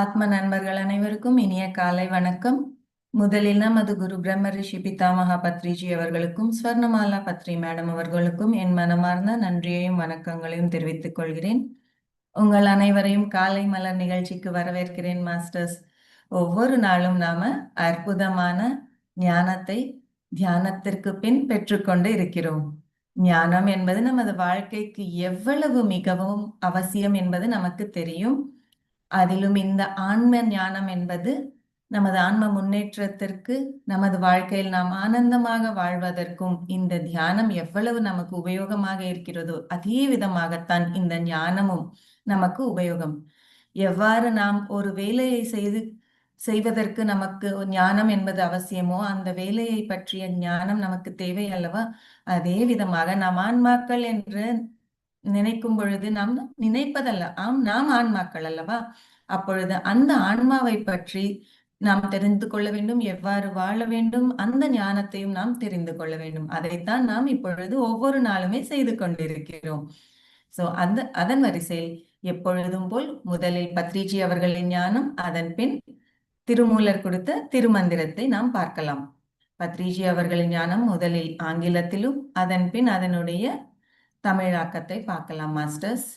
ஆத்ம நண்பர்கள் அனைவருக்கும் இனிய காலை வணக்கம். முதலில் நமது குரு பிரம்ம ரிஷி பிதாமகா பத்ரிஜி அவர்களுக்கும் ஸ்வர்ணமாலா பத்ரி மேடம் அவர்களுக்கும் என் மனமார்ந்த நன்றியையும் வணக்கங்களையும் தெரிவித்துக் கொள்கிறேன். உங்கள் அனைவரையும் காலை மலர் நிகழ்ச்சிக்கு வரவேற்கிறேன் மாஸ்டர்ஸ். ஒவ்வொரு நாளும் நாம அற்புதமான ஞானத்தை தியானத்திற்கு பின் பெற்றுக்கொண்டு இருக்கிறோம். ஞானம் என்பது நமது வாழ்க்கைக்கு எவ்வளவு மிகவும் அவசியம் என்பது நமக்கு தெரியும். அதிலும் இந்த ஆன்ம ஞானம் என்பது நமது ஆன்ம முன்னேற்றத்திற்கு நமது வாழ்க்கையில் நாம் ஆனந்தமாக வாழ்வதற்கும் இந்த தியானம் எவ்வளவு நமக்கு உபயோகமாக இருக்கிறதோ அதே விதமாகத்தான் இந்த ஞானமும் நமக்கு உபயோகம். எவ்வாறு நாம் ஒரு வேலையை செய்து செய்வதற்கு நமக்கு ஞானம் என்பது அவசியமோ அந்த வேலையை பற்றிய ஞானம் நமக்கு தேவை அல்லவா? அதே விதமாக நாம் ஆன்மாக்கள் என்று நினைக்கும் பொழுது நாம் நினைப்பதல்ல. ஆம் நாம் ஆன்மாக்கள் அல்லவா? அப்பொழுது அந்த ஆன்மாவை பற்றி நாம் தெரிந்து கொள்ள வேண்டும். எவ்வாறு வாழ வேண்டும்? அந்த ஞானத்தையும் நாம் தெரிந்து கொள்ள வேண்டும். அதைத்தான் நாம் இப்பொழுது ஒவ்வொரு நாளுமே செய்து கொண்டிருக்கிறோம். சோ அந்த அதன் வரிசையில் எப்பொழுதும் போல் முதலில் பத்ரிஜி அவர்களின் ஞானம் அதன் பின் திருமூலர் கொடுத்த திருமந்திரத்தை நாம் பார்க்கலாம். பத்ரிஜி அவர்களின் ஞானம் முதலில் ஆங்கிலத்திலும் அதன் பின் அதனுடைய தமிழாக்கத்தை பார்க்கலாம் மாஸ்டர்ஸ்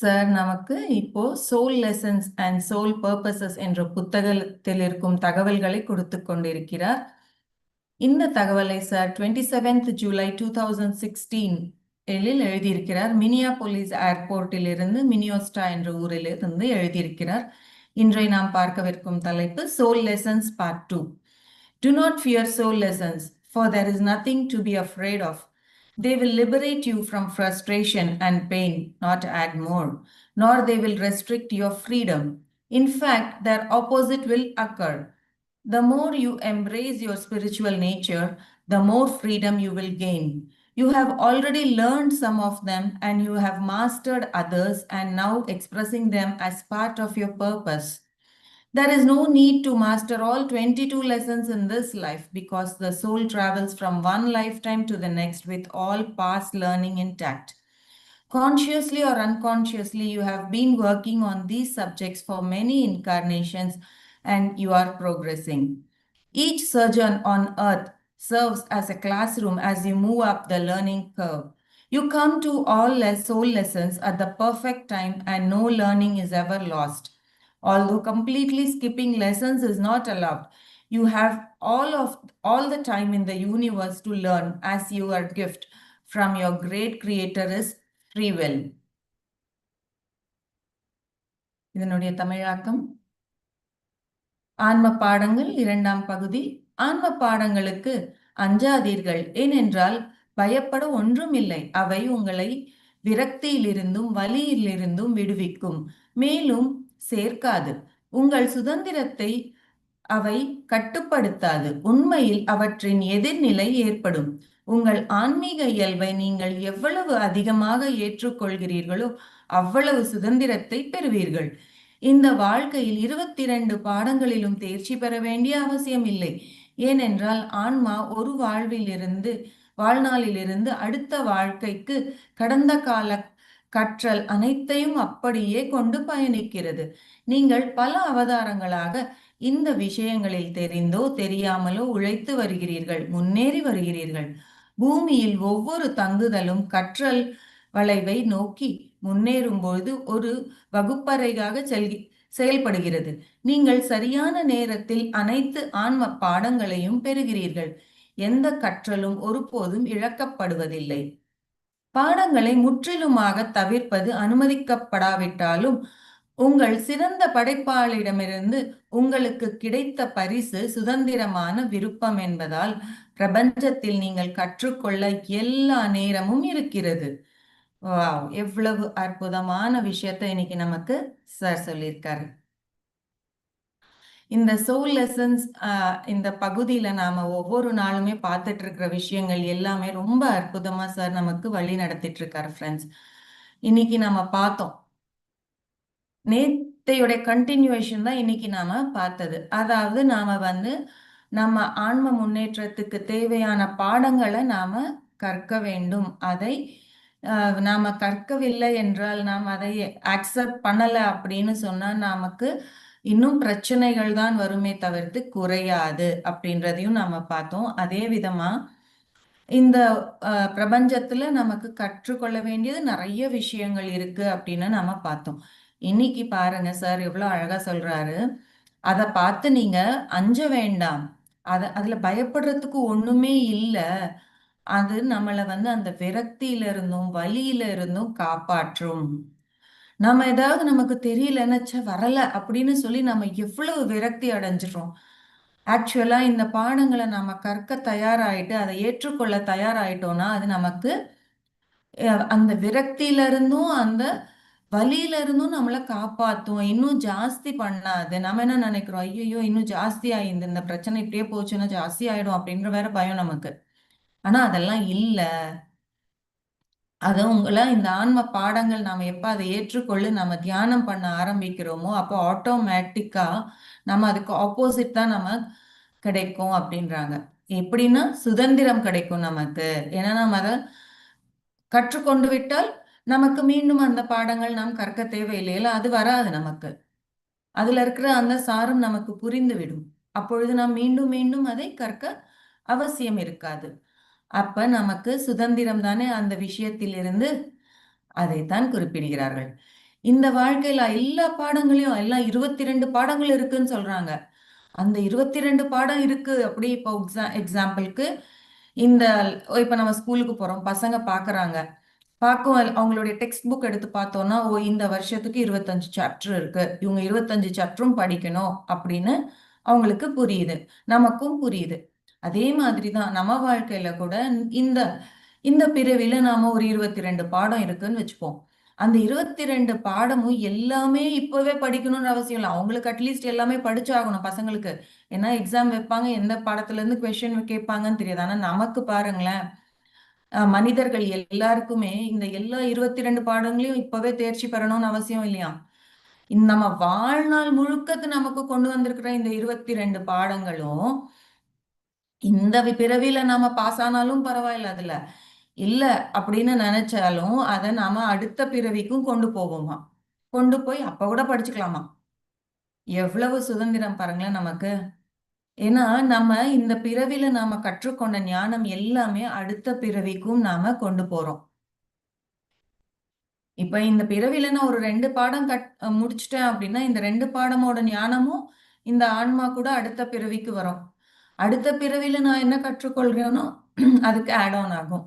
சார் நமக்கு இப்போ soul lessons and soul purposes என்ற புத்தகத்தில் இருக்கும் தகவல்களை கொடுத்து கொண்டிருக்கிறார். இந்த தகவலை sir twenty seventh July two thousand sixteen Ezhil எழுதியிருக்கிறார். மினியா போலீஸ் ஏர்போர்ட்டில் இருந்து மினியோஸ்டா என்ற ஊரில் இருந்து எழுதியிருக்கிறார். இன்றை நாம் பார்க்கவிருக்கும் தலைப்பு soul lessons part two do not fear soul lessons for there is nothing to be afraid of. They will liberate you from frustration and pain, not add more, nor they will restrict your freedom. In fact, their opposite will occur. The more you embrace your spiritual nature, the more freedom you will gain. You have already learned some of them and you have mastered others and now expressing them as part of your purpose. There is no need to master all 22 lessons in this life because the soul travels from one lifetime to the next with all past learning intact. Consciously or unconsciously, you have been working on these subjects for many incarnations and you are progressing. Each surgeon on earth serves as a classroom as you move up the learning curve. You come to all soul lessons at the perfect time and no learning is ever lost. Although completely skipping lessons is not allowed, you have all of all the time in the universe to learn as your gift from your great creator is free will. இதனுடைய தமிழாக்கம் ஆன்ம பாடங்கள் இரண்டாம் பகுதி ஆன்ம பாடங்களுக்கு அஞ்சாதீர்கள் ஏனென்றால் பயப்பட ஒன்றுமில்லை அவை உங்களை விரக்தியிலிருந்தும் வலியிலிருந்தும் விடுவிக்கும் மேலும் சேர்க்காது. உங்கள் சுதந்திரத்தை அவை கட்டுப்படுத்தாது. உண்மையில் அவற்றின் எதிர்நிலை ஏற்படும். உங்கள் ஆன்மீக இயல்பை நீங்கள் எவ்வளவு அதிகமாக ஏற்றுக்கொள்கிறீர்களோ அவ்வளவு சுதந்திரத்தை பெறுவீர்கள். இந்த வாழ்க்கையில் இருபத்தி இரண்டு பாடங்களிலும் தேர்ச்சி பெற வேண்டிய அவசியம் இல்லை ஏனென்றால் ஆன்மா ஒரு வாழ்விலிருந்து வாழ்நாளிலிருந்து அடுத்த வாழ்க்கைக்கு கடந்த கால கற்றல் அனைத்தையும் அப்படியே கொண்டு பயணிக்கிறது. நீங்கள் பல அவதாரங்களாக இந்த விஷயங்களில் தெரிந்தோ தெரியாமலோ உழைத்து வருகிறீர்கள் முன்னேறி வருகிறீர்கள். பூமியில் ஒவ்வொரு தங்குதலும் கற்றல் வளைவை நோக்கி முன்னேறும்போது ஒரு வகுப்பறையாக செல்கி செயல்படுகிறது. நீங்கள் சரியான நேரத்தில் அனைத்து ஆன்ம பாடங்களையும் பெறுகிறீர்கள். எந்த கற்றலும் ஒருபோதும் இழக்கப்படுவதில்லை. பாடங்களை முற்றிலுமாக தவிர்ப்பது அனுமதிக்கப்படாவிட்டாலும் உங்கள் சிறந்த படைப்பாளிடமிருந்து உங்களுக்கு கிடைத்த பரிசு சுதந்திரமான விருப்பம் என்பதால் பிரபஞ்சத்தில் நீங்கள் கற்றுக்கொள்ள எல்லா நேரமும் இருக்கிறது. வாவ்! எவ்வளவு அற்புதமான விஷயத்தை இன்னைக்கு நமக்கு சார் சொல்லியிருக்காரு. இந்த சோல் லெசன்ஸ் இந்த பகுதியில நாம ஒவ்வொரு நாளுமே பார்த்துட்டு இருக்கிற விஷயங்கள் எல்லாமே ரொம்ப அற்புதமா சார் நமக்கு வழி நடத்திட்டு இருக்காரு ஃப்ரெண்ட்ஸ் இன்னைக்கு நாம பார்த்தோம். நேத்தையோட கண்டினியூவேஷன் தான் இன்னைக்கு நாம பார்த்தது. அதாவது நாம வந்து நம்ம ஆன்ம முன்னேற்றத்துக்கு தேவையான பாடங்களை நாம கற்க வேண்டும். அதை நாம் நாம கற்கவில்லை என்றால் நாம் அதை அக்செப்ட் பண்ணலை அப்படின்னு சொன்னா நமக்கு இன்னும் பிரச்சனைகள் தான் வருமே தவிர்த்து குறையாது அப்படின்றதையும் நாம பார்த்தோம். அதே விதமா இந்த பிரபஞ்சத்துல நமக்கு கற்றுக்கொள்ள வேண்டியது நிறைய விஷயங்கள் இருக்கு அப்படின்னு நாம பார்த்தோம். இன்னைக்கு பாருங்க சார் எவ்வளவு அழகா சொல்றாரு. அதை பார்த்து நீங்க அஞ்ச வேண்டாம். அத அதுல பயப்படுறதுக்கு ஒண்ணுமே இல்லை. அது நம்மளை வந்து அந்த விரக்தியில இருந்தும் வலியில இருந்தும் காப்பாற்றும். நம்ம ஏதாவது நமக்கு தெரியலன்னு ச்சே வரல அப்படின்னு சொல்லி நம்ம எவ்வளவு விரக்தி அடைஞ்சிடறோம். ஆக்சுவலா இந்த பாடங்களை நாம கற்க தயாராயிட்டு அதை ஏற்றுக்கொள்ள தயாராயிட்டோம்னா அது நமக்கு அஹ், அந்த விரக்தியில இருந்தும் அந்த வலியில இருந்தும் நம்மளை காப்பாத்தும். இன்னும் ஜாஸ்தி பண்ணாது. நம்ம என்ன நினைக்கிறோம்? ஐயோ இன்னும் ஜாஸ்தி ஆயிருந்து இந்த பிரச்சனை இப்படியே போச்சுன்னா ஜாஸ்தி ஆயிடும் அப்படின்ற வேற பயம் நமக்கு. ஆனா அதெல்லாம் இல்லை. அது உங்களை இந்த ஆன்ம பாடங்கள் நாம் எப்போ அதை ஏற்றுக்கொள்ளு நம்ம தியானம் பண்ண ஆரம்பிக்கிறோமோ அப்போ ஆட்டோமேட்டிக்காக நம்ம அதுக்கு ஆப்போசிட் தான் நம்ம கிடைக்கும் அப்படின்றாங்க. எப்படின்னா சுதந்திரம் கிடைக்கும் நமக்கு. ஏன்னா நம்ம அதை கற்றுக்கொண்டு விட்டால் நமக்கு மீண்டும் அந்த பாடங்கள் நாம் கற்க தேவையில்லையில அது வராது நமக்கு. அதுல இருக்கிற அந்த சாரம் நமக்கு புரிந்துவிடும். அப்பொழுது நாம் மீண்டும் மீண்டும் அதை கற்க அவசியம் இருக்காது. அப்ப நமக்கு சுதந்திரம் தானே அந்த விஷயத்திலிருந்து? அதைத்தான் குறிப்பிடுகிறார்கள். இந்த வாழ்க்கையில எல்லா பாடங்களையும் எல்லாம் இருபத்தி ரெண்டு பாடங்கள் இருக்குன்னு சொல்றாங்க. அந்த இருபத்தி ரெண்டு பாடம் இருக்கு. அப்படி இப்போ எக்ஸா எக்ஸாம்பிளுக்கு இந்த இப்ப நம்ம ஸ்கூலுக்கு போறோம். பசங்க பாக்குறாங்க. பார்க்கும் அவங்களுடைய டெக்ஸ்ட் புக் எடுத்து பார்த்தோம்னா ஓ இந்த வருஷத்துக்கு இருபத்தஞ்சு சாப்டர் இருக்கு. இவங்க இருபத்தஞ்சு சாப்டரும் படிக்கணும் அப்படின்னு அவங்களுக்கு புரியுது. நமக்கும் புரியுது. அதே மாதிரி தான் நம்ம வாழ்க்கையில கூட இந்த இந்த பிறவில நாம ஒரு இருபத்தி ரெண்டு பாடம் இருக்குன்னு வச்சுப்போம். அந்த இருபத்தி ரெண்டு பாடமும் எல்லாமே இப்பவே படிக்கணும்னு அவசியம் இல்லை. அவங்களுக்கு அட்லீஸ்ட் எல்லாமே படிச்சாகணும் பசங்களுக்கு. ஏன்னா எக்ஸாம் வைப்பாங்க எந்த பாடத்துல இருந்து கொஸ்டின் கேட்பாங்கன்னு தெரியாது. ஆனா நமக்கு பாருங்களேன் மனிதர்கள் எல்லாருக்குமே இந்த எல்லா இருபத்தி ரெண்டு பாடங்களையும் இப்பவே தேர்ச்சி பெறணும்னு அவசியம் இல்லையா? நம்ம வாழ்நாள் முழுக்கத்து நமக்கு கொண்டு வந்திருக்கிற இந்த இருபத்தி ரெண்டு பாடங்களும் இந்த பிறவியில நாம பாஸ் ஆனாலும் பரவாயில்ல அதுல. இல்ல அப்படின்னு நினைச்சாலும் அதை நாம அடுத்த பிறவிக்கும் கொண்டு போவோமா கொண்டு போய் அப்ப கூட படிச்சுக்கலாமா? எவ்வளவு சுதந்திரம் பாருங்களேன் நமக்கு. ஏன்னா நம்ம இந்த பிறவில நாம கற்றுக்கொண்ட ஞானம் எல்லாமே அடுத்த பிறவிக்கும் நாம கொண்டு போறோம். இப்ப இந்த பிறவில நான் ஒரு ரெண்டு பாடம் கட் முடிச்சிட்டேன் அப்படின்னா இந்த ரெண்டு பாடமோட ஞானமும் இந்த ஆன்மா கூட அடுத்த பிறவிக்கு வரும். அடுத்த பிறவியில நான் என்ன கற்றுக்கொள்கிறேனோ அதுக்கு ஆட் ஆன் ஆகும்.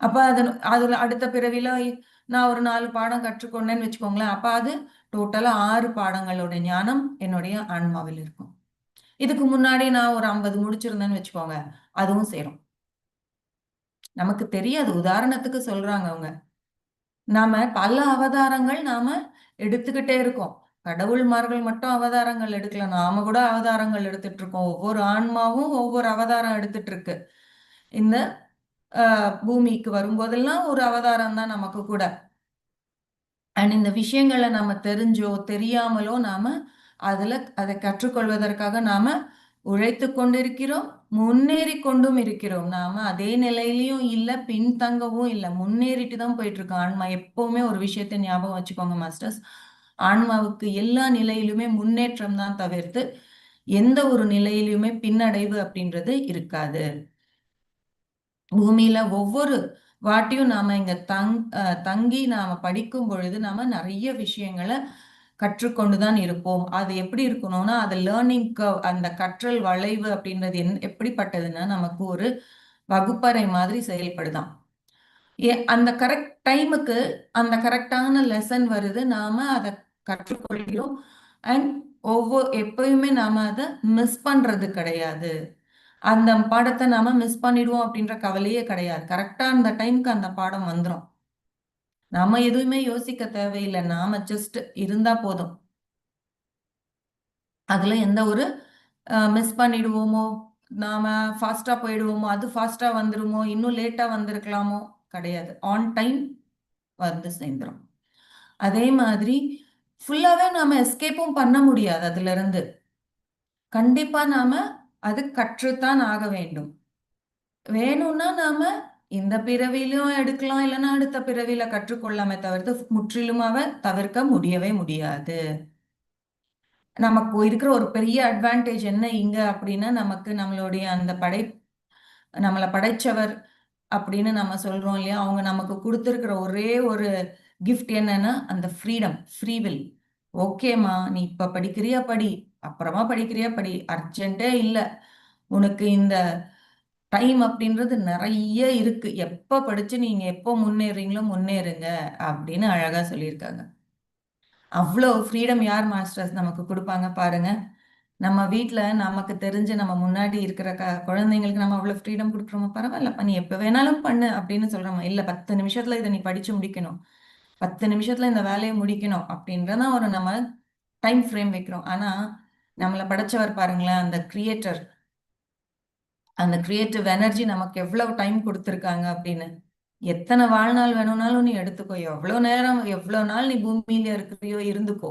அப்ப அது அதுல அடுத்த பிறவில நான் ஒரு நாலு பாடம் கற்றுக்கொண்டேன்னு வச்சுக்கோங்களேன். அப்ப அது டோட்டலா ஆறு பாடங்களோட ஞானம் என்னுடைய ஆன்மாவில் இருக்கும். இதுக்கு முன்னாடி நான் ஒரு ஐம்பது முடிச்சிருந்தேன்னு வச்சுக்கோங்க. அதுவும் சேரும். நமக்கு தெரியாது. உதாரணத்துக்கு சொல்றாங்க அவங்க. நாம பல அவதாரங்கள் நாம எடுத்துக்கிட்டே இருக்கோம். கடவுள்மார்கள் மட்டும் அவதாரங்கள் எடுக்கல. நாம கூட அவதாரங்கள் எடுத்துட்டு இருக்கோம் ஒவ்வொரு ஆன்மாவும் ஒவ்வொரு அவதாரம் எடுத்துட்டு இருக்கு இந்த பூமிக்கு வரும்போதெல்லாம் ஒரு அவதாரம் தான் நமக்கு கூட. அண்ட் இந்த விஷயங்களை நம்ம தெரிஞ்சோ தெரியாமலோ நாம அதுல அதை கற்றுக்கொள்வதற்காக நாம உழைத்து கொண்டிருக்கிறோம் முன்னேறி கொண்டும் இருக்கிறோம். நாம அதே நிலையிலயும் இல்ல பின்தங்கவும் இல்லை. முன்னேறிட்டு தான் போயிட்டு இருக்கோம் ஆன்மா எப்பவுமே ஒரு விஷயத்தை ஞாபகம் வச்சுக்கோங்க மாஸ்டர்ஸ் ஆன்மாவுக்கு எல்லா நிலையிலுமே முன்னேற்றம் தான் தவிர்த்து எந்த ஒரு நிலையிலுமே பின்னடைவு அப்படின்றது இருக்காது. பூமியில ஒவ்வொரு வாட்டியும் நாம இங்க தங் தங்கி நாம படிக்கும் பொழுது நாம நிறைய விஷயங்களை கற்றுக்கொண்டுதான் இருப்போம். அது எப்படி இருக்கணும்னா அது லேர்னிங் அந்த கற்றல் வளைவு அப்படின்றது என் எப்படிப்பட்டதுன்னா நமக்கு ஒரு வகுப்பறை மாதிரி செயல்படுதான். ஏ அந்த கரெக்ட் டைமுக்கு அந்த கரெக்டான லெசன் வருது. நாம அதை கற்றுக்கொள்கிறோம். அண்ட் ஒவ்வொரு எப்பயுமே நாம அதை மிஸ் பண்றது கிடையாது. அந்த பாடத்தை நாம மிஸ் பண்ணிடுவோம் அப்படின்ற கவலையே கிடையாது. கரெக்டா அந்த டைம்க்கு அந்த பாடம் வந்துடும் நாம எதுவுமே யோசிக்க தேவையில்லை. நாம ஜஸ்ட் இருந்தா போதும். அதுல எந்த ஒரு மிஸ் பண்ணிடுவோமோ நாம ஃபாஸ்டா போயிடுவோமோ அது ஃபாஸ்டா வந்துருமோ இன்னும் லேட்டா வந்திருக்கலாமோ கிடையாது. ஆன் டைம் வந்து சேர்ந்துடும் அதே மாதிரி ஃபுல்லாவே நாம எஸ்கேப்பும் பண்ண முடியாது அதுல இருந்து கண்டிப்பா நாம அது கற்றுத்தான் ஆக வேண்டும். வேணும்னா நாம இந்த பிறவிலும் எடுக்கலாம் இல்லைன்னா அடுத்த பிறவியில கற்றுக்கொள்ளாமே தவிர்த்து முற்றிலுமாவே தவிர்க்க முடியவே முடியாது. நமக்கு இருக்கிற ஒரு பெரிய அட்வான்டேஜ் என்ன இங்க அப்படின்னா நமக்கு நம்மளுடைய அந்த படை நம்மளை படைச்சவர் அப்படின்னு நம்ம சொல்றோம் இல்லையா? அவங்க நமக்கு கொடுத்துருக்கிற ஒரே ஒரு கிஃப்ட் என்னன்னா அந்த ஃப்ரீடம் ஃப்ரீவில் ஓகேம்மா நீ இப்ப படிக்கிறியா படி. அப்புறமா படிக்கிறியா படி. அர்ஜென்ட்டே இல்லை. உனக்கு இந்த டைம் அப்படின்றது நிறைய இருக்கு. எப்ப படிச்சு நீங்க எப்போ முன்னேறீங்களோ முன்னேறுங்க அப்படின்னு அழகா சொல்லியிருக்காங்க. அவ்வளோ ஃப்ரீடம் யார் மாஸ்டர்ஸ் நமக்கு கொடுப்பாங்க பாருங்க. நம்ம வீட்டில் நமக்கு தெரிஞ்சு நம்ம முன்னாடி இருக்கிற க குழந்தைங்களுக்கு நம்ம அவ்வளோ ஃப்ரீடம் கொடுக்குறோமா? பரவாயில்லப்பா நீ எப்போ வேணாலும் பண்ணு அப்படின்னு சொல்கிறோமா இல்லை பத்து நிமிஷத்தில் இதை நீ படித்து முடிக்கணும். பத்து நிமிஷத்தில் இந்த வேலையை முடிக்கணும் அப்படின்றத ஒரு நம்ம டைம் ஃப்ரேம் வைக்கிறோம். ஆனால் நம்மளை படைச்சவர் பாருங்களேன் அந்த கிரியேட்டர் அந்த கிரியேட்டிவ் எனர்ஜி நமக்கு எவ்வளவு டைம் கொடுத்துருக்காங்க அப்படின்னு. எத்தனை வாழ்நாள் வேணும்னாலும் நீ எடுத்துக்கோ. எவ்வளோ நேரம் எவ்வளோ நாள் நீ பூமியில இருக்கிறியோ இருந்துக்கோ.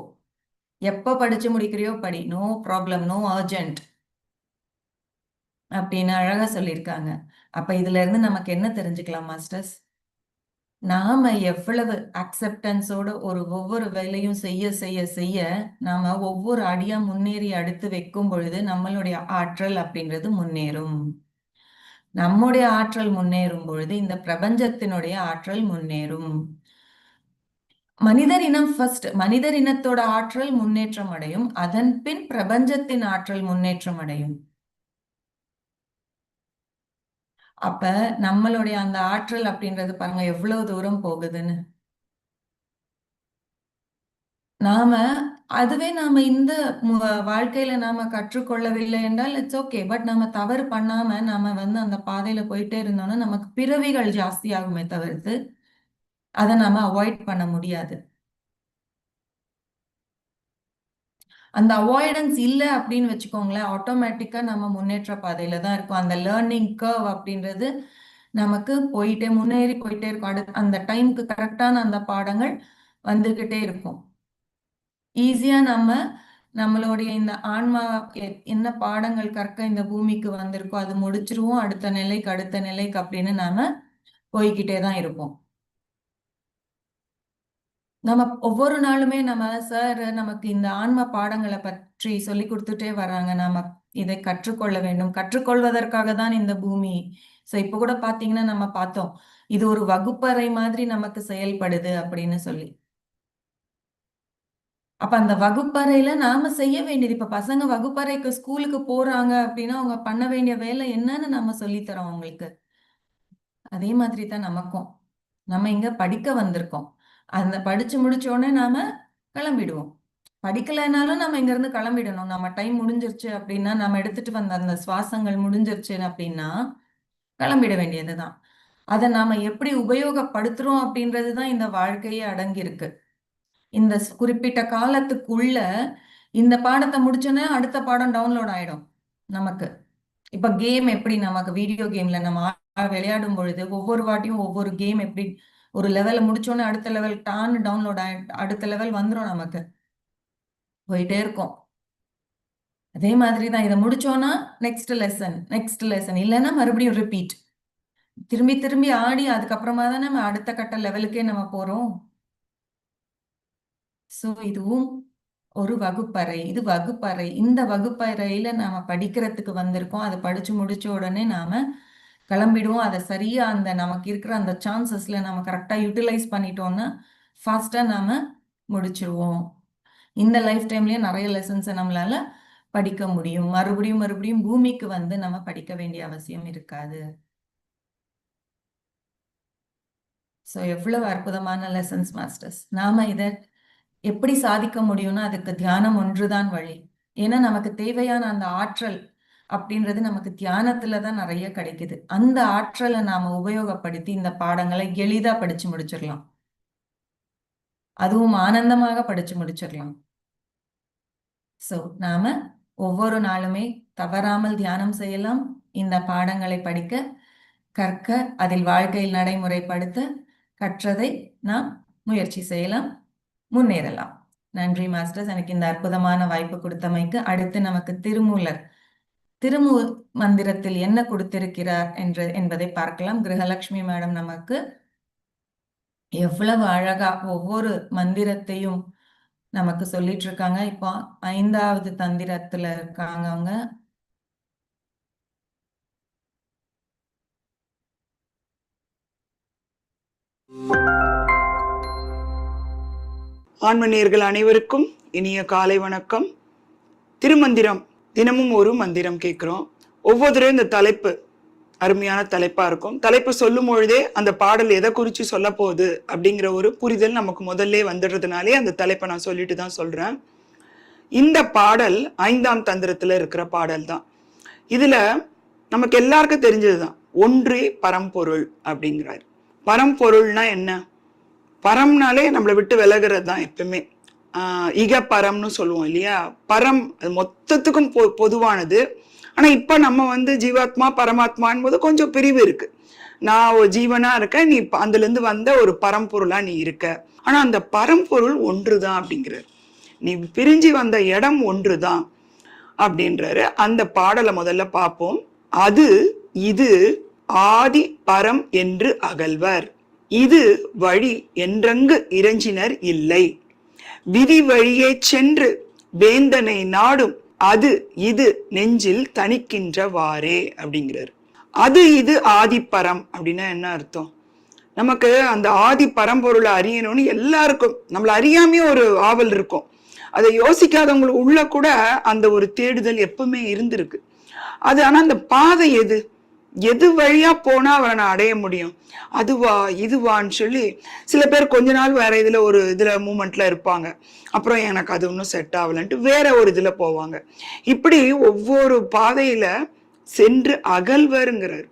எப்போ படிச்சு முடிக்கிறியோ படி. நோ ப்ராப்ளம் நோ அர்ஜென்ட் அப்படின்னு அழகா சொல்லியிருக்காங்க. அப்ப இதுல இருந்து நமக்கு என்ன தெரிஞ்சுக்கலாம் மாஸ்டர்ஸ் நாம எவ்வளவு அக்செப்டன்ஸோட ஒரு ஒவ்வொரு வேலையும் செய்ய செய்ய செய்ய நாம ஒவ்வொரு அடியா முன்னேறி அடுத்து வைக்கும் பொழுது நம்மளுடைய ஆற்றல் அப்படின்றது முன்னேறும். நம்முடைய ஆற்றல் முன்னேறும் பொழுது இந்த பிரபஞ்சத்தினுடைய ஆற்றல் முன்னேறும். மனிதர் இனம் ஃபர்ஸ்ட் மனிதர் இனத்தோட ஆற்றல் முன்னேற்றம் அடையும். அதன் பின் பிரபஞ்சத்தின் ஆற்றல் முன்னேற்றம் அடையும். அப்ப நம்மளுடைய அந்த ஆற்றல் அப்படின்றது பாருங்க எவ்வளவு தூரம் போகுதுன்னு. நாம அதுவே நாம இந்த வாழ்க்கையில நாம கற்றுக்கொள்ளவில்லை என்றால் இட்ஸ் ஓகே பட் நம்ம தவறு பண்ணாம நாம வந்து அந்த பாதையில போயிட்டே இருந்தோம்னா நமக்கு பிறவிகள் ஜாஸ்தி ஆகுமே தவிர்த்து அதை நாம அவாய்ட் பண்ண முடியாது. அந்த அவாய்டன்ஸ் இல்லை அப்படின்னு வச்சுக்கோங்களேன் ஆட்டோமேட்டிக்காக நம்ம முன்னேற்ற பாதையில தான் இருக்கும். அந்த லேர்னிங் கர்வ் அப்படின்றது நமக்கு போயிட்டே முன்னேறி போயிட்டே இருக்கும். அடுத்து அந்த டைமுக்கு கரெக்டான அந்த பாடங்கள் வந்துக்கிட்டே இருக்கும். ஈஸியாக நம்ம நம்மளுடைய இந்த ஆன்மா என்ன பாடங்கள் கற்க இந்த பூமிக்கு வந்திருக்கோ அது முடிச்சிருவோம். அடுத்த நிலைக்கு அடுத்த நிலைக்கு அப்படின்னு நாம போய்கிட்டே தான் இருப்போம். நம்ம ஒவ்வொரு நாளுமே நம்ம சார் நமக்கு இந்த ஆன்ம பாடங்களை பற்றி சொல்லி கொடுத்துட்டே வராங்க. நாம இதை கற்றுக்கொள்ள வேண்டும். கற்றுக்கொள்வதற்காக தான் இந்த பூமி. சோ இப்ப கூட பாத்தீங்கன்னா நம்ம பார்த்தோம். இது ஒரு வகுப்பறை மாதிரி நமக்கு செயல்படுது அப்படின்னு சொல்லி. அப்ப அந்த வகுப்பறையில நாம செய்ய வேண்டியது இப்ப பசங்க வகுப்பறைக்கு ஸ்கூலுக்கு போறாங்க அப்படின்னா அவங்க பண்ண வேண்டிய வேலை என்னன்னு நம்ம சொல்லித்தரோம் அவங்களுக்கு. அதே மாதிரி தான் நமக்கும். நம்ம இங்க படிக்க வந்திருக்கோம். அந்த படிச்சு முடிச்சோடனே நாம கிளம்பிடுவோம். படிக்கலைனாலும் நம்ம இங்க இருந்து கிளம்பிடணும். நம்ம டைம் முடிஞ்சிருச்சு அப்படின்னா நம்ம எடுத்துட்டு வந்த அந்த சுவாசங்கள் முடிஞ்சிருச்சு அப்படின்னா கிளம்பிட வேண்டியதுதான். அதை நாம எப்படி உபயோகப்படுத்துறோம் அப்படின்றதுதான் இந்த வாழ்க்கையே அடங்கியிருக்கு. இந்த குறிப்பிட்ட காலத்துக்குள்ள இந்த பாடத்தை முடிச்சோன்னே அடுத்த பாடம் டவுன்லோட் ஆயிடும் நமக்கு. இப்ப கேம் எப்படி நமக்கு வீடியோ கேம்ல நம்ம விளையாடும் பொழுது ஒவ்வொரு வாட்டியும் ஒவ்வொரு கேம் எப்படி ஒரு லெவல முடிச்சோன்னே அடுத்த லெவல் டான்னு டவுன்லோட் ஆகி அடுத்த லெவல் வந்துடும் நமக்கு. போயிட்டே இருக்கும். அதே மாதிரி தான் இதை முடிச்சோன்னா நெக்ஸ்ட் லெசன் நெக்ஸ்ட் லெசன் இல்லைன்னா மறுபடியும் ரிப்பீட் திரும்பி திரும்பி ஆடி அதுக்கப்புறமா தான் நம்ம அடுத்த கட்ட லெவலுக்கே நம்ம போறோம். ஸோ இதுவும் ஒரு வகுப்பறை. இது வகுப்பறை. இந்த வகுப்பறையில நாம படிக்கிறதுக்கு வந்திருக்கோம். அதை படிச்சு முடிச்ச உடனே நாம கிளம்பிடுவோம். அதை சரியாக அந்த நமக்கு இருக்கிற அந்த சான்சஸில் நம்ம கரெக்டாக யூட்டிலைஸ் பண்ணிட்டோம்னா ஃபாஸ்ட்டாக நாம் முடிச்சிருவோம். இந்த லைஃப் டைம்லேயே நிறைய லெசன்ஸை நம்மளால படிக்க முடியும். மறுபடியும் மறுபடியும் பூமிக்கு வந்து நம்ம படிக்க வேண்டிய அவசியம் இருக்காது. ஸோ எவ்வளவு அற்புதமான லெசன்ஸ் மாஸ்டர்ஸ் நாம இதை எப்படி சாதிக்க முடியும்னா அதுக்கு தியானம் ஒன்றுதான் வழி. ஏன்னா நமக்கு தேவையான அந்த ஆற்றல் அப்படின்றது நமக்கு தியானத்துல தான் நிறைய கிடைக்குது. அந்த ஆற்றலை நாம உபயோகப்படுத்தி இந்த பாடங்களை எளிதா படிச்சு முடிச்சிடலாம். அதுவும் ஆனந்தமாக படிச்சு முடிச்சிடலாம். சோ நாம ஒவ்வொரு நாளுமே தவறாமல் தியானம் செய்யலாம். இந்த பாடங்களை படிக்க கற்க அதில் வாழ்க்கையில் நடைமுறைப்படுத்த கற்றதை நாம் முயற்சி செய்யலாம் முன்னேறலாம். நன்றி மாஸ்டர்ஸ். எனக்கு இந்த அற்புதமான வாய்ப்பு கொடுத்தமைக்கு அடுத்து நமக்கு திருமூலர் திருமு மந்திரத்தில் என்ன கொடுத்திருக்கிறார் என்று என்பதை பார்க்கலாம். கிரகலட்சுமி மேடம் நமக்கு எவ்வளவு அழகா ஒவ்வொரு மந்திரத்தையும் நமக்கு சொல்லிட்டு இருக்காங்க இப்போ ஐந்தாவது தந்திரத்துல இருக்காங்க அவங்க. ஆன்மநேயர்கள் அனைவருக்கும் இனிய காலை வணக்கம். திருமந்திரம் தினமும் ஒரு மந்திரம் கேட்குறோம். ஒவ்வொரு இந்த தலைப்பு அருமையான தலைப்பாக இருக்கும். தலைப்பு சொல்லும் பொழுதே அந்த பாடல் எதை குறித்து சொல்ல போகுது அப்படிங்கிற ஒரு புரிதல் நமக்கு முதல்ல வந்துடுறதுனாலே அந்த தலைப்பை நான் சொல்லிட்டு தான் சொல்கிறேன் இந்த பாடல் ஐந்தாம் தந்திரத்தில் இருக்கிற பாடல் தான். இதில் நமக்கு எல்லாருக்கும் தெரிஞ்சதுதான் ஒன்றே பரம்பொருள் அப்படிங்கிறார். பரம்பொருள்னா என்ன? பரம்னாலே நம்மளை விட்டு விலகிறது தான் எப்பவுமே. இக பரம்னு சொல்லுவோம் இல்லையா? பரம் மொத்தத்துக்கும் பொ பொதுவானது. ஆனால் இப்போ நம்ம வந்து ஜீவாத்மா பரமாத்மான் போது கொஞ்சம் பிரிவு இருக்கு. நான் ஒரு ஜீவனா இருக்கேன் நீ அதுலேருந்து வந்த ஒரு பரம்பொருளா நீ இருக்க. ஆனால் அந்த பரம்பொருள் ஒன்றுதான் அப்படிங்கிறார். நீ பிரிஞ்சு வந்த இடம் ஒன்று தான் அப்படின்றாரு. அந்த பாடலை முதல்ல பார்ப்போம். அது இது ஆதி பரம் என்று அகல்வர். இது வழி என்றங்கு இறைஞ்சினர் இல்லை. விதி வழியே சென்று வேந்தனை நாடும். அது இது நெஞ்சில் தணிக்கின்றவாறே அப்படிங்கிறார். அது இது ஆதிப்பரம் அப்படின்னா என்ன அர்த்தம்? நமக்கு அந்த ஆதி பரம்பொருளை அறியணும்னு எல்லாருக்கும் நம்மளை அறியாமையே ஒரு ஆவல் இருக்கும். அதை யோசிக்காதவங்களுக்கு உள்ள கூட அந்த ஒரு தேடுதல் எப்பவுமே இருந்திருக்கு. அது ஆனா அந்த பாதை எது? எது வழியா போனா அவரை நான் அடைய முடியும்? அதுவா இதுவான்னு சொல்லி சில பேர் கொஞ்ச நாள் வேற இதுல ஒரு இதுல மூமெண்ட்ல இருப்பாங்க. அப்புறம் எனக்கு அது ஒன்றும் செட் ஆகலன்ட்டு வேற ஒரு இதுல போவாங்க. இப்படி ஒவ்வொரு பாதையில சென்று அகல்வருங்கிறார்.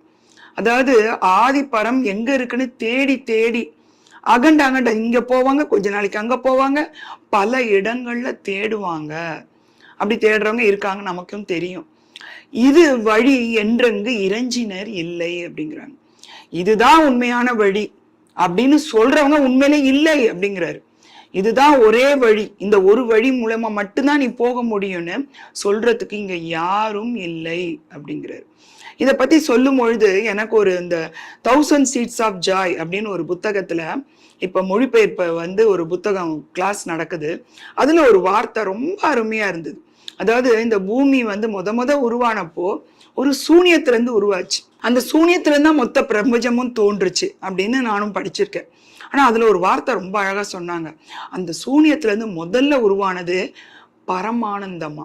அதாவது ஆதிப்பரம் எங்க இருக்குன்னு தேடி தேடி அகண்ட அகண்ட. இங்க போவாங்க கொஞ்ச நாளைக்கு அங்க போவாங்க. பல இடங்கள்ல தேடுவாங்க. அப்படி தேடுறவங்க இருக்காங்க நமக்கும் தெரியும். இது வழி என்றெங்கு இறைஞ்சினர் இல்லை அப்படிங்கிறாங்க. இதுதான் உண்மையான வழி அப்படின்னு சொல்றவங்க உண்மையிலே இல்லை அப்படிங்கிறாரு. இதுதான் ஒரே வழி. இந்த ஒரு வழி மூலமா மட்டும்தான் நீ போக முடியும்னு சொல்றதுக்கு இங்க யாரும் இல்லை அப்படிங்கிறாரு. இதை பத்தி சொல்லும் பொழுது எனக்கு ஒரு இந்த தௌசண்ட் சீட்ஸ் ஆஃப் ஜாய் அப்படின்னு ஒரு புத்தகத்துல இப்ப மொழிபெயர்ப்ப வந்து ஒரு புத்தகம் கிளாஸ் நடக்குது. அதுல ஒரு வார்த்தை ரொம்ப அருமையா இருந்தது. அதாவது இந்த பூமி வந்து முத முத உருவானப்போ ஒரு சூனியத்திலேருந்து உருவாச்சு. அந்த சூனியத்துல தான் மொத்த பிரபஞ்சமும் தோன்றுச்சு அப்படின்னு நானும் படிச்சிருக்கேன். ஆனால் அதில் ஒரு வார்த்தை ரொம்ப அழகாக சொன்னாங்க. அந்த சூனியத்திலேருந்து முதல்ல உருவானது பரமானந்தமா.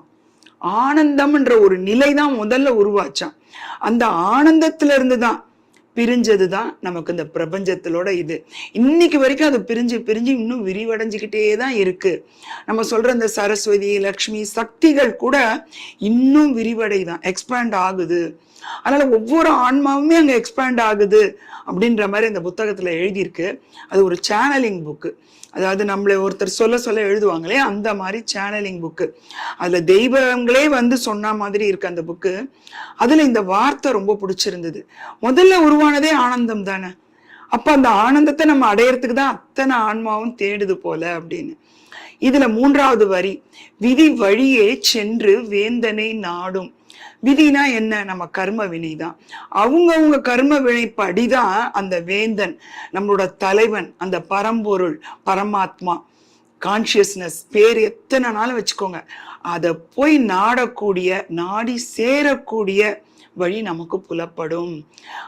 ஆனந்தம்ன்ற ஒரு நிலை தான் முதல்ல உருவாச்சான். அந்த ஆனந்தத்துல இருந்து தான் பிரிஞ்சது தான் நமக்கு இந்த பிரபஞ்சத்திலோட இது. இன்னைக்கு வரைக்கும் அது பிரிஞ்சு பிரிஞ்சு இன்னும் விரிவடைஞ்சுக்கிட்டே தான் இருக்கு. நம்ம சொல்ற இந்த சரஸ்வதி லக்ஷ்மி சக்திகள் கூட இன்னும் விரிவடைதான் எக்ஸ்பேண்ட் ஆகுது. அதனால ஒவ்வொரு ஆன்மாவுமே அங்கே எக்ஸ்பேண்ட் ஆகுது அப்படின்ற மாதிரி இந்த புத்தகத்தில் எழுதியிருக்கு. அது ஒரு சேனலிங் புக்கு அதாவது நம்மளை ஒருத்தர் சொல்ல சொல்ல எழுதுவாங்களே அந்த மாதிரி சேனலிங் புக்கு அதில் தெய்வங்களே வந்து சொன்ன மாதிரி இருக்கு அந்த புக்கு அதில் இந்த வார்த்தை ரொம்ப பிடிச்சிருந்தது. முதல்ல முக்கியமானதே ஆனந்தம் தானே? அப்ப அந்த ஆனந்தத்தை நம்ம அடையறதுக்கு தான் அத்தனை ஆன்மாவும் தேடுது போல அப்படின்னு. இதுல மூன்றாவது வரி விதி வழியே சென்று வேந்தனை நாடும். விதினா என்ன? நம்ம கர்ம வினை தான். அவங்கவுங்க கர்ம வினைப்படிதான் அந்த வேந்தன் நம்மளோட தலைவன் அந்த பரம்பொருள் பரமாத்மா. கான்சியஸ்னஸ் பேர் எத்தனை நாளும் வச்சுக்கோங்க. அதை போய் நாடக்கூடிய நாடி சேரக்கூடிய வழி நமக்கு புலப்படும்.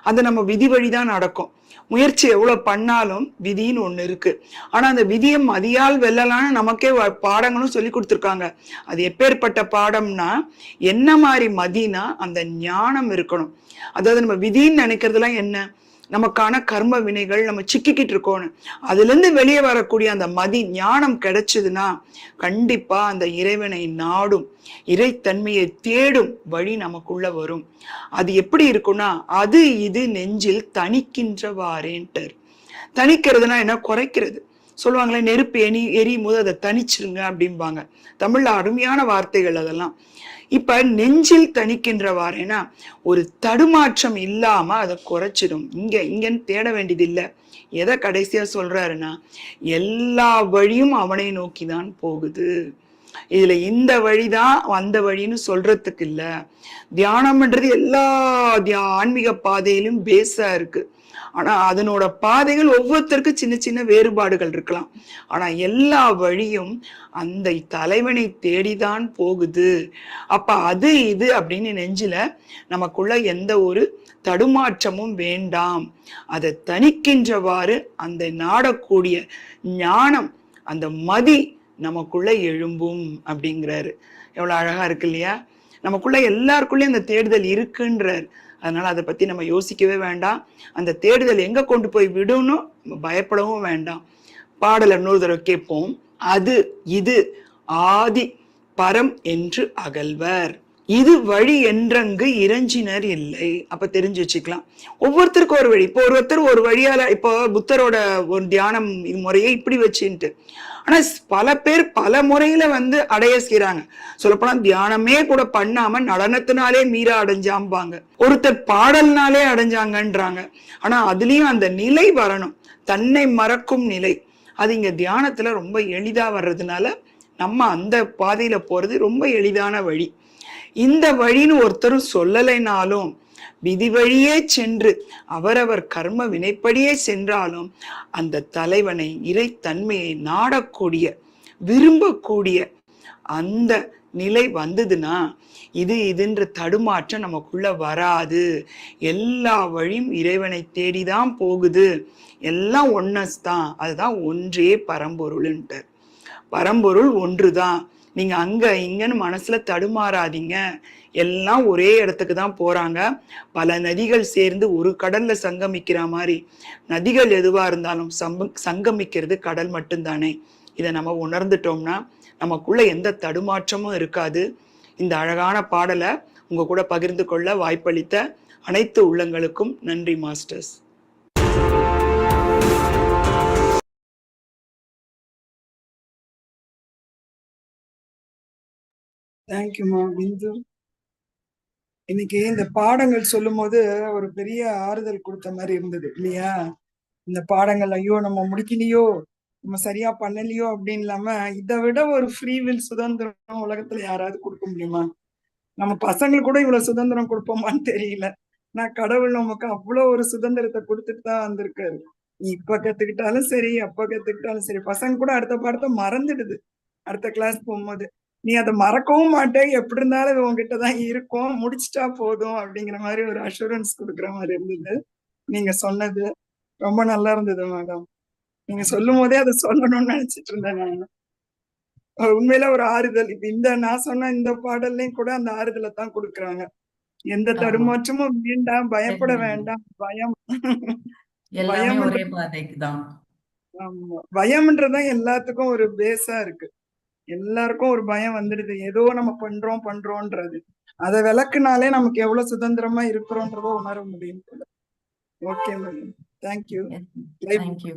அது நம்ம விதி வழி தான் நடக்கும். முயற்சி எவ்வளவு பண்ணாலும் விதின்னு ஒண்ணு இருக்கு. ஆனா அந்த விதியை மதியால் வெல்லலான்னு நமக்கே வ- பாடங்களும் சொல்லி கொடுத்துருக்காங்க. அது எப்பேற்பட்ட பாடம்னா என்ன மாதிரி மதினா அந்த ஞானம் இருக்கணும். அதாவது நம்ம விதின்னு நினைக்கிறதுலாம் என்ன? நமக்கான கர்ம வினைகள் நம்ம சிக்கிக்கிட்டு இருக்கோன்னு. அதுல இருந்து வெளியே வரக்கூடிய அந்த மதி ஞானம் கிடைச்சதுன்னா கண்டிப்பா அந்த இறைவனை நாடும். இறைத்தன்மையை தேடும் வழி நமக்குள்ள வரும். அது எப்படி இருக்கும்னா அது இது நெஞ்சில் தணிக்கின்றவாறேன்ட்டர். தணிக்கிறதுனா என்ன? குறைக்கிறது. சொல்லுவாங்களே நெருப்பு எரி எரியும் போது அதை தணிச்சிருங்க அப்படிம்பாங்க. தமிழ்ல அருமையான வார்த்தைகள் அதெல்லாம். இப்ப நெஞ்சில் தணிக்கின்றவாறேனா ஒரு தடுமாற்றம் இல்லாம அதை குறைச்சிடும். இங்க இங்கன்னு தேட வேண்டியது எதை கடைசியா சொல்றாருன்னா எல்லா வழியும் அவனை நோக்கிதான் போகுது. இதுல இந்த வழிதான் அந்த வழின்னு சொல்றதுக்கு இல்ல. தியானம்ன்றது எல்லா தியா ஆன்மீக பாதையிலும் பேஸா இருக்கு. ஆனா அதனோட பாதைகள் ஒவ்வொருத்தருக்கும் சின்ன சின்ன வேறுபாடுகள் இருக்கலாம். ஆனா எல்லா வழியும் அந்த தலைவனை தேடிதான் போகுது. அப்ப அது இது அப்படின்னு நெஞ்சில நமக்குள்ள எந்த ஒரு தடுமாற்றமும் வேண்டாம். அதை தணிக்கின்றவாறு அந்த நாடக்கூடிய ஞானம் அந்த மதி நமக்குள்ள எழும்பும் அப்படிங்கிறாரு. எவ்வளவு அழகா இருக்கு இல்லையா? நமக்குள்ள எல்லாருக்குள்ளயும் அந்த தேடுதல் இருக்குன்றார். அதனால அதை பற்றி நம்ம யோசிக்கவே வேண்டாம். அந்த தேடுதல் எங்கே கொண்டு போய் விடணும் நம்ம பயப்படவும் வேண்டாம். பாடலை இன்னொரு தடவை கேட்போம். அது இது ஆதி பரம் என்று அகல்வர். இது வழி என்றங்கு இறைஞ்சினர் இல்லை. அப்ப தெரிஞ்சு வச்சுக்கலாம். ஒவ்வொருத்தருக்கும் ஒரு வழி. இப்போ ஒருத்தர் ஒரு வழியால இப்போ புத்தரோட ஒரு தியானம் இது முறையை இப்படி வச்சுன்ட்டு. ஆனா பல பேர் பல முறையில வந்து அடைய செய்யறாங்க சொல்லப்போனா தியானமே கூட பண்ணாம நடனத்தினாலே மீறா அடைஞ்சாம்பாங்க. ஒருத்தர் பாடல்னாலே அடைஞ்சாங்கன்றாங்க. ஆனா அதுலயும் அந்த நிலை வரணும். தன்னை மறக்கும் நிலை. அது இங்க தியானத்துல ரொம்ப எளிதா வர்றதுனால நம்ம அந்த பாதையில போறது ரொம்ப எளிதான வழி. இந்த வழின்னு ஒருத்தரும் சொல்லலைனாலும் விதி வழியே சென்று அவரவர் கர்ம வினைப்படியே சென்றாலும் அந்த தலைவனை இறைத்தன்மையை நாடக்கூடிய விரும்பக்கூடிய அந்த நிலை வந்ததுன்னா இது இதுன்ற தடுமாற்றம் நமக்குள்ள வராது. எல்லா வழியும் இறைவனை தேடிதான் போகுது. எல்லாம் ஒன்னஸ் தான். அதுதான் ஒன்றே பரம்பொருள்ன்ட்டு. பரம்பொருள் ஒன்றுதான். நீங்க அங்க இங்கன்னு மனசுல தடுமாறாதீங்க. எல்லாம் ஒரே இடத்துக்கு தான் போறாங்க. பல நதிகள் சேர்ந்து ஒரு கடல்ல சங்கமிக்கிற மாதிரி. நதிகள் எதுவா இருந்தாலும் சம்ப சங்கமிக்கிறது கடல் மட்டும்தானே. இதை நம்ம உணர்ந்துட்டோம்னா நமக்குள்ள எந்த தடுமாற்றமும் இருக்காது. இந்த அழகான பாடலை உங்க கூட பகிர்ந்து கொள்ள வாய்ப்பளித்த அனைத்து உள்ளங்களுக்கும் நன்றி மாஸ்டர்ஸ். தேங்க்யூமா பிந்து இன்னைக்கு இந்த பாடங்கள் சொல்லும் போது ஒரு பெரிய ஆறுதல் கொடுத்த மாதிரி இருந்தது இல்லையா? இந்த பாடங்கள் ஐயோ நம்ம முடிக்கலையோ நம்ம சரியா பண்ணலையோ அப்படின்னு இல்லாம இதை விட ஒரு ஃப்ரீ வில் சுதந்திரம் உலகத்துல யாராவது கொடுக்க முடியுமா? நம்ம பசங்களுக்கு கூட இவ்வளவு சுதந்திரம் கொடுப்போமான்னு தெரியல. நான் கடவுள் நமக்கு அவ்வளவு ஒரு சுதந்திரத்தை கொடுத்துட்டு தான் வந்திருக்காரு. நீ இப்ப கத்துக்கிட்டாலும் சரி அப்ப கத்துக்கிட்டாலும் சரி பசங்க கூட அடுத்த பாடத்தை மறந்துடுது. அடுத்த கிளாஸ் போகும்போது. நீ அதை மறக்கவும் மாட்டே எப்படி இருந்தாலும் இது உன்கிட்ட தான் இருக்கும். முடிச்சிட்டா போதும் அப்படிங்கிற மாதிரி ஒரு அஷூரன்ஸ் கொடுக்குற மாதிரி இருந்தது. நீங்க சொன்னது ரொம்ப நல்லா இருந்தது மேடம் நீங்க சொல்லும் போதே அதை சொல்லணும்னு நினைச்சிட்டு இருந்தேன் நான். உண்மையில ஒரு ஆறுதல். இப்ப இந்த நான் சொன்ன இந்த பாடல்லையும் கூட அந்த ஆறுதலை தான் கொடுக்குறாங்க. எந்த. தடுமாற்றமும் வேண்டாம். பயப்பட. வேண்டாம். பயம். பயம் ஆமா. பயம்ன்றதுதான் எல்லாத்துக்கும் ஒரு பேஸா இருக்கு. எல்லாருக்கும் ஒரு பயம் வந்துடுது. ஏதோ நம்ம பண்றோம் பண்றோம்ன்றது அதை விளக்குனாலே நமக்கு எவ்வளவு சுதந்திரமா இருக்கிறோன்றத உணர முடியும் ஓகே மேடம் தேங்க்யூ தேங்க்யூ